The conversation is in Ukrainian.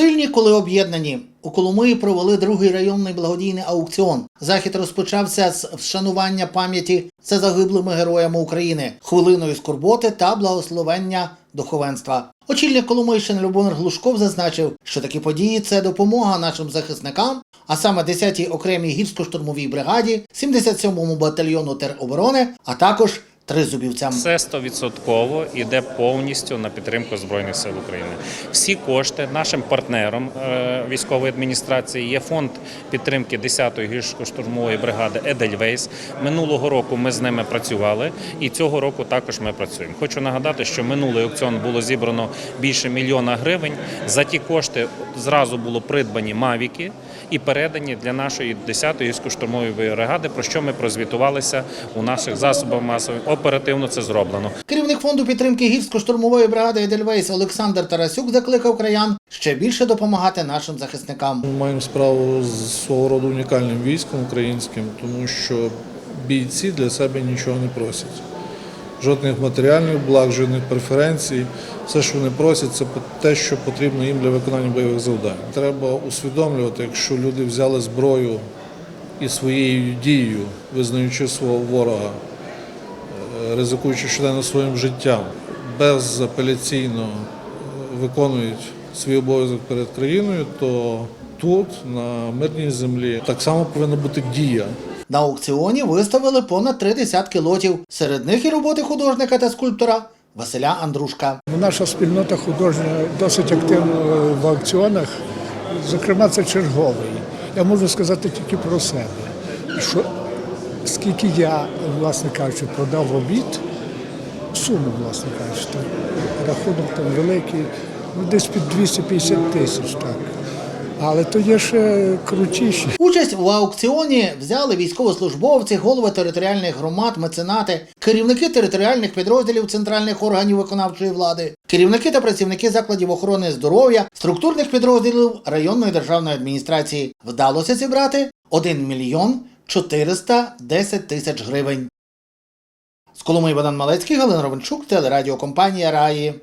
Сильні, коли об'єднані. У Коломиї провели другий районний благодійний аукціон. Захід розпочався з вшанування пам'яті за загиблими героями України, хвилиною скорботи та благословення духовенства. Очільник Коломийщини Любомир Глушков зазначив, що такі події це допомога нашим захисникам, а саме 10-й окремій гірсько-штурмовій бригаді, 77-му батальйону тероборони, а також тризубівцям. Це стовідсотково йде повністю на підтримку Збройних сил України. Всі кошти нашим партнером е, військової адміністрації є фонд підтримки 10-ї гірсько-штурмової бригади Едельвейс. Минулого року ми з ними працювали, і цього року також ми працюємо. Хочу нагадати, що минулий аукціон було зібрано більше мільйона гривень. За ті кошти зразу було придбані мавіки і передані для нашої 10-ї гірсько-штурмової бригади, про що ми прозвітувалися у наших засобах масової. Оперативно це зроблено. Керівник фонду підтримки гірсько-штурмової бригади Едельвейс Олександр Тарасюк закликав краян ще більше допомагати нашим захисникам. Ми маємо справу з свого роду унікальним військом українським, тому що бійці для себе нічого не просять. Жодних матеріальних благ, жодних преференцій. Все, що вони просять, це те, що потрібно їм для виконання бойових завдань. Треба усвідомлювати, якщо люди взяли зброю і своєю дією, визнаючи свого ворога, ризикуючи щоденно своїм життям, безапеляційно е, виконують свій обов'язок перед країною, то тут, на мирній землі, так само повинна бути дія. На аукціоні виставили понад три десятки лотів. Серед них і роботи художника та скульптора Василя Андрушка. Наша спільнота художня досить активна в аукціонах. Зокрема, це черговий. Я можу сказати тільки про себе, що скільки я, власне кажучи, продав робіт, суму, власне кажучи, так, рахунок там великий, ну десь під 250 тисяч, так. Але то є ще крутіші. Участь в аукціоні взяли військовослужбовці, голови територіальних громад, меценати, керівники територіальних підрозділів центральних органів виконавчої влади, керівники та працівники закладів охорони здоров'я, структурних підрозділів районної державної адміністрації. Вдалося зібрати 1 мільйон 410 тисяч гривень. З Коломи Богдан Малецький, Галина Ровенчук, телерадіокомпанія Раї.